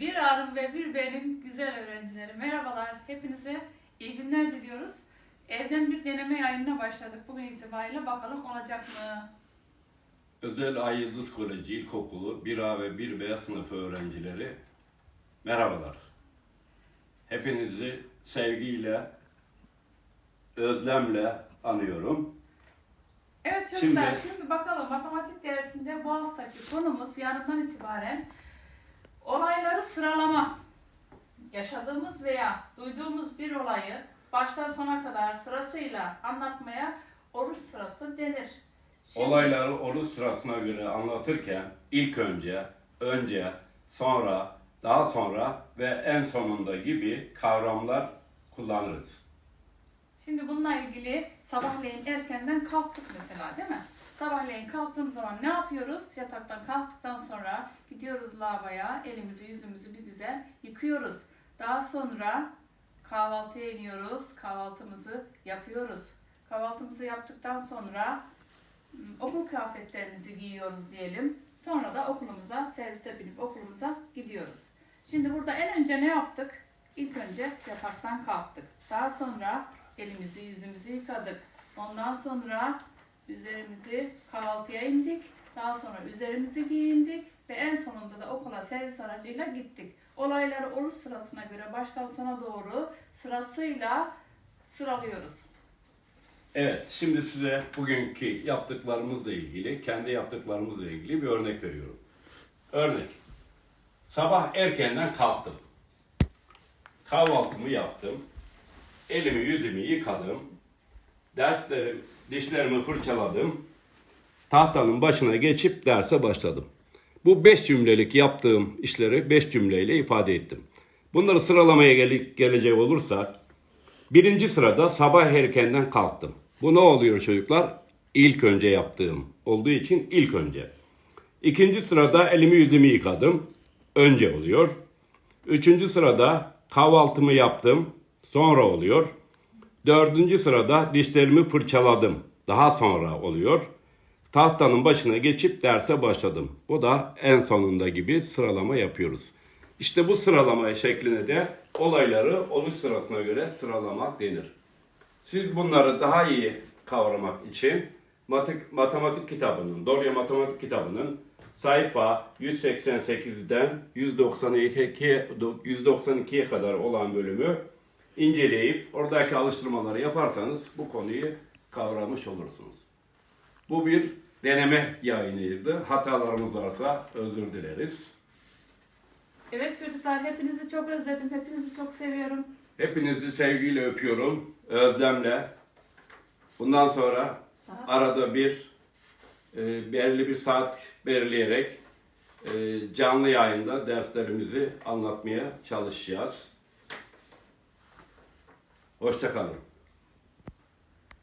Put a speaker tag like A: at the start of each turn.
A: bir Arım ve bir benim güzel öğrencileri. Merhabalar, hepinize iyi günler diliyoruz. Evden bir deneme yayınına başladık bugün itibariyle. Bakalım olacak mı?
B: Özel Ay Yıldız Koleji İlkokulu 1A ve 1B sınıfı öğrencileri merhabalar. Hepinizi sevgiyle, özlemle anıyorum.
A: Evet çocuklar,
B: Şimdi-
A: şimdi, bakalım matematik dersinde bu haftaki konumuz yarından itibaren olayları sıralama. Yaşadığımız veya duyduğumuz bir olayı baştan sona kadar sırasıyla anlatmaya oruç sırası denir. Şimdi-
B: Olayları oruç sırasına göre anlatırken ilk önce, önce, sonra, daha sonra ve en sonunda gibi kavramlar kullanırız.
A: Şimdi bununla ilgili sabahleyin erkenden kalktık mesela değil mi? Sabahleyin kalktığım zaman ne yapıyoruz? Yataktan kalktıktan sonra gidiyoruz lavaboya, elimizi yüzümüzü bir güzel yıkıyoruz. Daha sonra kahvaltıya iniyoruz, kahvaltımızı yapıyoruz. Kahvaltımızı yaptıktan sonra m, okul kıyafetlerimizi giyiyoruz diyelim. Sonra da okulumuza, servise binip okulumuza gidiyoruz. Şimdi burada en önce ne yaptık? İlk önce yataktan kalktık. Daha sonra elimizi yüzümüzü yıkadık. Ondan sonra üzerimizi kahvaltıya indik. Daha sonra üzerimizi giyindik ve en sonunda da okula servis aracıyla gittik. Olayları oruç sırasına göre baştan sona doğru sırasıyla sıralıyoruz.
B: Evet, şimdi size bugünkü yaptıklarımızla ilgili, kendi yaptıklarımızla ilgili bir örnek veriyorum. Örnek. Sabah erkenden kalktım. Kahvaltımı yaptım. Elimi yüzümü yıkadım. Derslerim, dişlerimi fırçaladım. Tahtanın başına geçip derse başladım. Bu beş cümlelik yaptığım işleri beş cümleyle ifade ettim. Bunları sıralamaya gel- gelecek olursak, Birinci sırada sabah erkenden kalktım. Bu ne oluyor çocuklar? İlk önce yaptığım olduğu için ilk önce. İkinci sırada elimi yüzümü yıkadım. Önce oluyor. Üçüncü sırada kahvaltımı yaptım. Sonra oluyor. Dördüncü sırada dişlerimi fırçaladım. Daha sonra oluyor. Tahtanın başına geçip derse başladım. Bu da en sonunda gibi sıralama yapıyoruz. İşte bu sıralama şekline de olayları oluş sırasına göre sıralamak denir. Siz bunları daha iyi kavramak için matik- matematik kitabının, Dorya matematik kitabının sayfa 188'den 192 192'ye kadar olan bölümü inceleyip oradaki alıştırmaları yaparsanız bu konuyu kavramış olursunuz. Bu bir deneme yayınıydı. Hatalarımız varsa özür dileriz.
A: Evet çocuklar hepinizi çok özledim. Hepinizi çok seviyorum.
B: Hepinizi sevgiyle öpüyorum. Özlemle. Bundan sonra
A: Saat
B: arada bir e, belirli bir saat belirleyerek e, canlı yayında derslerimizi anlatmaya çalışacağız. Hoşçakalın.